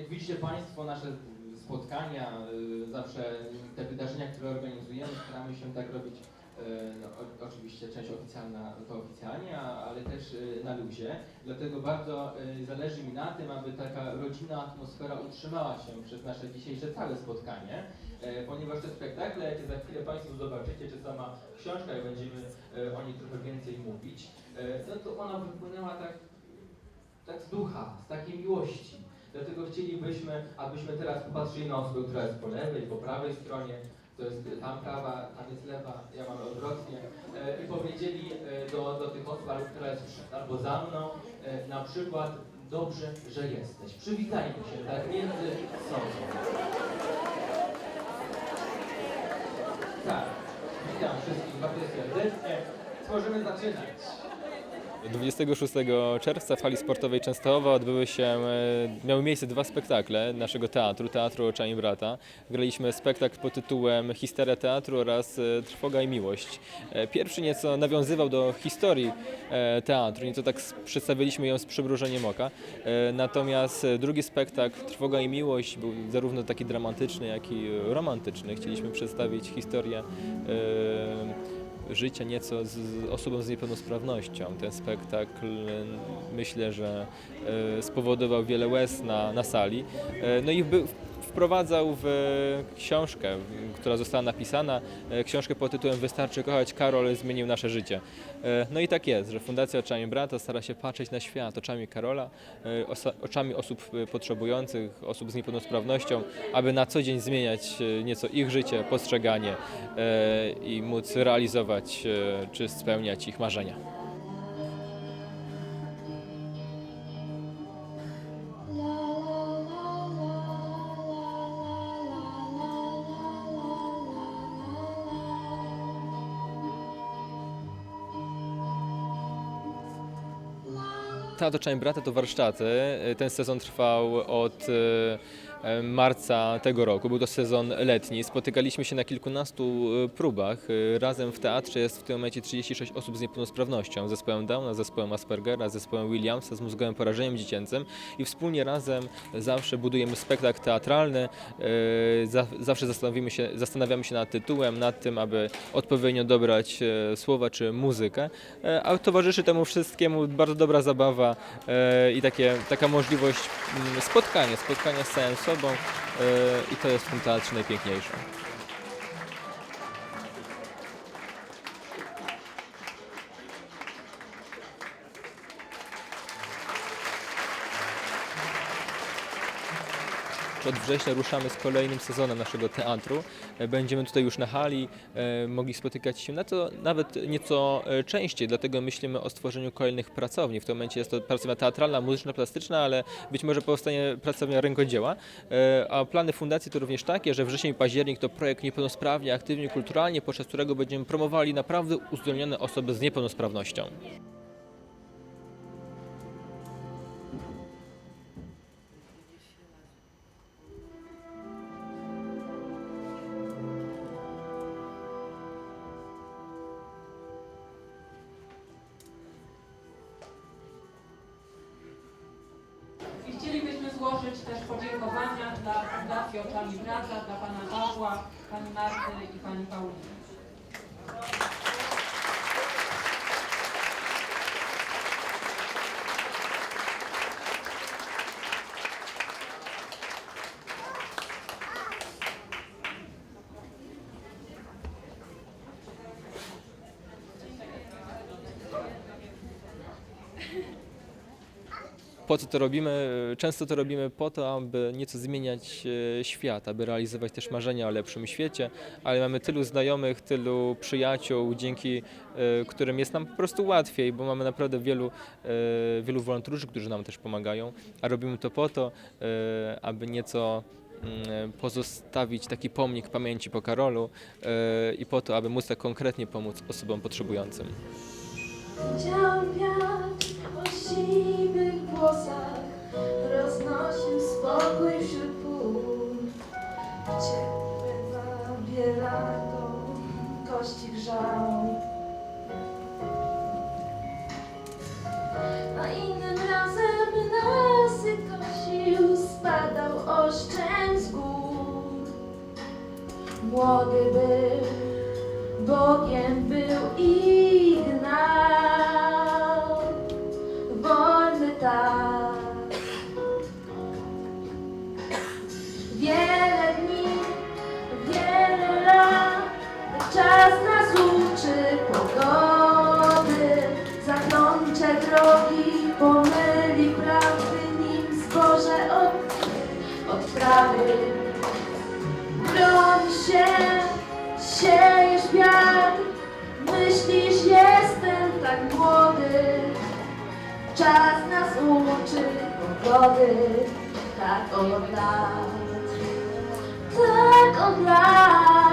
oczywiście Państwo nasze spotkania, y, zawsze te wydarzenia, które organizujemy, staramy się tak robić. y, No, oczywiście część oficjalna to oficjalnie, ale też y, na luzie. Dlatego bardzo zależy mi na tym, aby taka rodzinna atmosfera utrzymała się przez nasze dzisiejsze całe spotkanie, ponieważ te spektakle, jakie za chwilę Państwo zobaczycie, czy sama książka, jak będziemy o niej trochę więcej mówić, no to ona wypłynęła tak tak z ducha, z takiej miłości. Dlatego chcielibyśmy, abyśmy teraz popatrzyli na osobę, która jest po lewej, po prawej stronie, to jest tam prawa, tam jest lewa, ja mam odwrotnie, e, i powiedzieli e, do, do tych osób, która jest albo za mną, e, na przykład dobrze, że jesteś. Przywitajmy się tak między sobą. Tak, witam wszystkich bardzo serdecznie. Możemy zaczynać. 26 czerwca w hali sportowej Częstochowa odbyły się, e, miały miejsce dwa spektakle naszego teatru, Teatru Oczami Brata. Graliśmy spektakl pod tytułem Histeria Teatru oraz e, Trwoga i Miłość. E, Pierwszy nieco nawiązywał do historii teatru, nieco tak przedstawiliśmy ją z przymrużeniem oka. Natomiast drugi spektakl, Trwoga i Miłość, był zarówno taki dramatyczny, jak i romantyczny. Chcieliśmy przedstawić historię życia nieco z osobą z niepełnosprawnością. Ten spektakl myślę, że e, spowodował wiele łez na, na sali. E, No i by, wprowadzał w książkę, która została napisana, e, książkę pod tytułem Wystarczy kochać, Karol zmienił nasze życie. E, No i tak jest, że Fundacja Oczami Brata stara się patrzeć na świat oczami Karola, e, oczami osób potrzebujących, osób z niepełnosprawnością, aby na co dzień zmieniać nieco ich życie, postrzeganie i móc realizować czy spełniać ich marzenia. Teatr Oczami Brata to warsztaty. Ten sezon trwał od e, marca tego roku. Był to sezon letni. Spotykaliśmy się na kilkunastu e, próbach. E, Razem w teatrze jest w tym momencie 36 osób z niepełnosprawnością. Zespołem Downa, zespołem Aspergera, zespołem Williamsa z mózgowym porażeniem dziecięcym. I wspólnie razem zawsze budujemy spektakl teatralny. E, za- Zawsze się, zastanawiamy się nad tytułem, nad tym, aby odpowiednio dobrać e, słowa czy muzykę. E, A towarzyszy temu wszystkiemu bardzo dobra zabawa e, i takie, taka możliwość mm, spotkania, spotkania z całym sobą e, i to jest w tym teatrze najpiękniejsze. Od września ruszamy z kolejnym sezonem naszego teatru. E, Będziemy tutaj już na hali, e, mogli spotykać się na to nawet nieco e, częściej, dlatego myślimy o stworzeniu kolejnych pracowni. W tym momencie jest to pracownia teatralna, muzyczna, plastyczna, ale być może powstanie pracownia rękodzieła. A plany fundacji to również takie, że wrzesień i październik to projekt niepełnosprawnie, aktywnie, kulturalnie, podczas którego będziemy promowali naprawdę uzdolnione osoby z niepełnosprawnością. Złożyć też podziękowania dla Fundacji Oczami Brata, dla Pana Pawła, Pani Marty i Pani Pauliny. Po co to robimy? Często to robimy po to, aby nieco zmieniać e, świat, aby realizować też marzenia o lepszym świecie, ale mamy tylu znajomych, tylu przyjaciół, dzięki e, którym jest nam po prostu łatwiej, bo mamy naprawdę wielu, e, wielu wolontariuszy, którzy nam też pomagają, a robimy to po to, aby nieco mm, pozostawić taki pomnik pamięci po Karolu i po to, aby móc tak konkretnie pomóc osobom potrzebującym. Siwych włosach, roznosił spokój wśród pól. Ciepłe babie lato, kości grzał. A innym razem lasy kosił, spadał deszczem z gór. Młody był, od trawy. Broń się, siejesz wiatr, myślisz jestem tak młody, czas nas uczy pogody, tak od lat. Tak od lat.